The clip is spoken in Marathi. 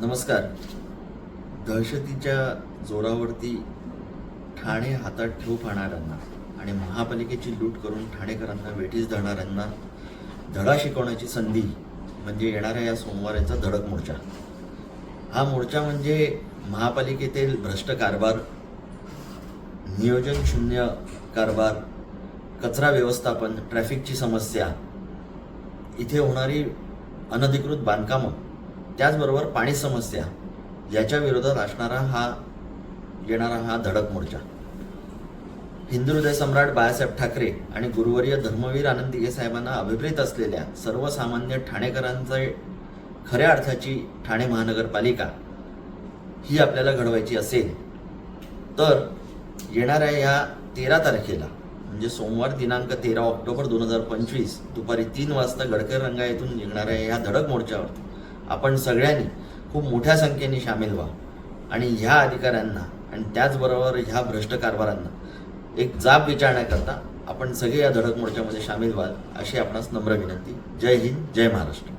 नमस्कार. दहशतीच्या जोरावरती ठाणे हातात ठेव पाहणाऱ्यांना आणि महापालिकेची लूट करून ठाणेकरांना वेठीस धरणाऱ्यांना धडा शिकवण्याची संधी म्हणजे येणाऱ्या या सोमवाराचा धडक मोर्चा. हा मोर्चा म्हणजे महापालिकेतील भ्रष्ट कारभार नियोजन शून्य कारभार कचरा व्यवस्थापन ट्रॅफिकची समस्या इथे होणारी अनधिकृत बांधकामं त्याचबरोबर पाणी समस्या याच्या विरोधात असणारा हा येणारा हा धडक मोर्चा. हिंदू हृदय सम्राट बाळासाहेब ठाकरे आणि गुरुवर्य धर्मवीर आनंद दिघे साहेबांना अभिप्रेत असलेल्या सर्वसामान्य ठाणेकरांचे खऱ्या अर्थाची ठाणे महानगरपालिका ही आपल्याला घडवायची असेल तर येणाऱ्या या तेरा तारखेला म्हणजे सोमवार दिनांक तेरा ऑक्टोबर दोन हजार पंचवीस दुपारी तीन वाजता गडकर रंगा येथून निघणाऱ्या या धडक मोर्चावर आपण सगळ्यांनी खूप मोठ्या संख्येने सामील व्हा. आणि ह्या अधिकाऱ्यांना आणि त्याचबरोबर ह्या भ्रष्ट कारभारांना एक जाब विचारण्याकरता आपण सगळे या धडक मोर्चामध्ये सामील व्हाल अशी आपणास नम्र विनंती. जय हिंद जय महाराष्ट्र.